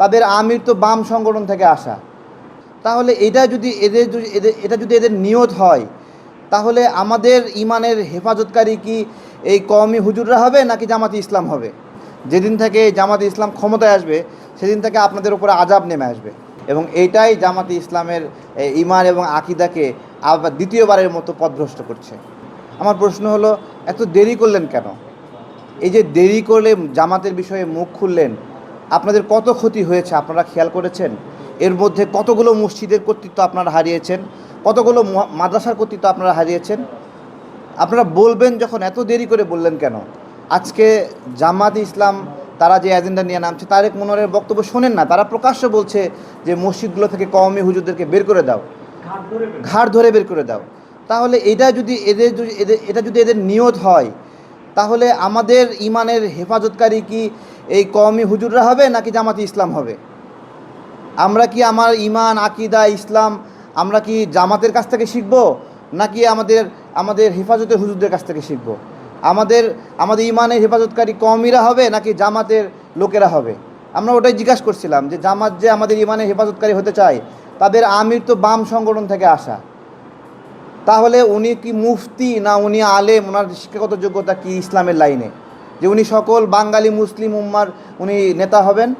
তাদের আমির তো বাম সংগঠন থেকে আসা। তাহলে এটা যদি এদের এদের, এটা যদি এদের নিয়ত হয়, তাহলে আমাদের ইমানের হেফাজতকারী কি এই কওমি হুজুররা হবে নাকি জামাতি ইসলাম হবে? যেদিন থেকে জামাতি ইসলাম ক্ষমতায় আসবে, সেদিন থেকে আপনাদের উপরে আজাব নেমে আসবে। এবং এইটাই জামাতি ইসলামের ইমান এবং আকিদাকে আবার দ্বিতীয়বারের মতো পথভ্রষ্ট করছে। আমার প্রশ্ন হলো, এত দেরি করলেন কেন? এই যে দেরি করলে জামাতের বিষয়ে মুখ খুললেন আপনাদের কত ক্ষতি হয়েছে আপনারা খেয়াল করেছেন? এর মধ্যে কতগুলো মসজিদের কর্তৃত্ব আপনারা হারিয়েছেন? কতগুলো মাদ্রাসার কর্তৃত্ব আপনারা হারিয়েছেন? আপনারা বলবেন যখন এত দেরি করে বললেন কেন? আজকে জামাত ইসলাম তারা যে এজেন্ডা নিয়ে নামছে তারেক মনোয়ারের বক্তব্য শোনেন না। তারা প্রকাশ্য বলছে যে মসজিদগুলো থেকে কওমি হুজুরদেরকে বের করে দাও। ঘাড় ধরে বের করে দাও। তাহলে এটা যদি এদের যদি এদের এটা যদি এদের নিয়ত হয় তাহলে আমাদের ইমানের হেফাজতকারী কি এই কওমি হুজুররা হবে নাকি জামাতি ইসলাম হবে? আমরা কি আমার ইমান আকিদা, ইসলাম, আমরা কি জামাতের কাছ থেকে শিখব? নাকি আমাদের আমাদের হেফাজতের হুজুরদের কাছ থেকে শিখব? আমাদের আমাদের ইমানের হেফাজতকারী কমিরা হবে নাকি জামাতের লোকেরা হবে? আমরা ওটাই জিজ্ঞাসা করছিলাম যে জামাত যে আমাদের ইমানের হেফাজতকারী হতে চায়, তাদের আমির তো বাম সংগঠন থেকে আসা। তাহলে উনি কি মুফতি না উনি আলেম? ওনার শিক্ষাগত যোগ্যতা কি ইসলামের লাইনে? যে উনি সকল বাঙালি, মুসলিম উম্মার উনি নেতা হবেন।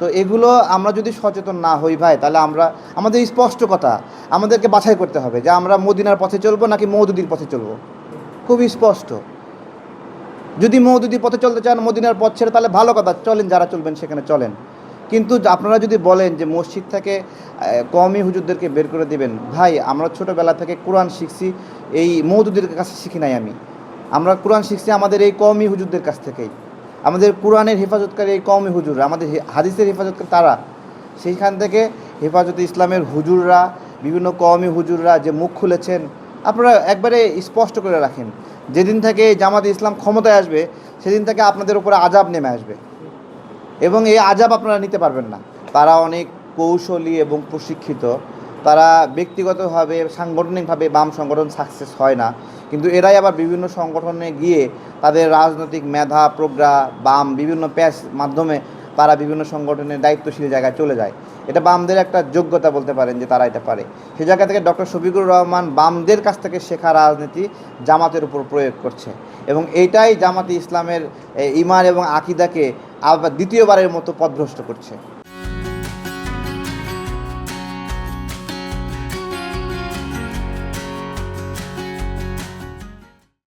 তো এগুলো আমরা যদি সচেতন না হই ভাই, তাহলে আমরা, আমাদের স্পষ্ট কথা, আমাদেরকে বাছাই করতে হবে যে আমরা মদিনার পথে চলবো নাকি মৌদুদির পথে চলবো। খুবই স্পষ্ট। যদি মৌদুদির পথে চলতে চান, মদিনার পথ ছেড়ে, তাহলে ভালো কথা, চলেন যারা চলবেন সেখানে চলেন। কিন্তু আপনারা যদি বলেন যে মসজিদ থেকে কওমি হুজুরদেরকে বের করে দিবেন, ভাই, আমরা ছোটোবেলা থেকে কোরআন শিখছি, এই মৌদুদের কাছে শিখি নাই আমি। আমরা কোরআন শিখছি আমাদের এই কওমি হুজুরদের কাছ থেকেই। আমাদের কোরআনের হেফাজতকারী এই কওমি হুজুররা, আমাদের হাদিসের হেফাজতকারী তারা। সেইখান থেকে হেফাজতে ইসলামের হুজুররা, বিভিন্ন কওমি হুজুররা যে মুখ খুলেছেন, আপনারা একবারে স্পষ্ট করে রাখেন। যেদিন থেকে জামাত ইসলাম ক্ষমতায় আসবে, সেদিন থেকে আপনাদের উপরে আজাব নেমে আসবে। এবং এই আজাব আপনারা নিতে পারবেন না। তারা অনেক কৌশলী এবং প্রশিক্ষিত। তারা ব্যক্তিগতভাবে, সাংগঠনিকভাবে বাম সংগঠন সাকসেস হয় না। কিন্তু এরাই আবার বিভিন্ন সংগঠনে গিয়ে তাদের রাজনৈতিক মেধা, প্রজ্ঞা, বাম বিভিন্ন প্যাস মাধ্যমে তারা বিভিন্ন সংগঠনের দায়িত্বশীল জায়গায় চলে যায়। এটা বামদের একটা যোগ্যতা বলতে পারেন যে তারা এটা পারে। সে জায়গা থেকে ডক্টর শফিকুর রহমান বামদের কাছ থেকে শেখা রাজনীতি জামাতের উপর প্রয়োগ করছে। এবং এইটাই জামাতে ইসলামের ইমান এবং আকিদাকে আবার দ্বিতীয়বারের মতো পথভ্রষ্ট করছে।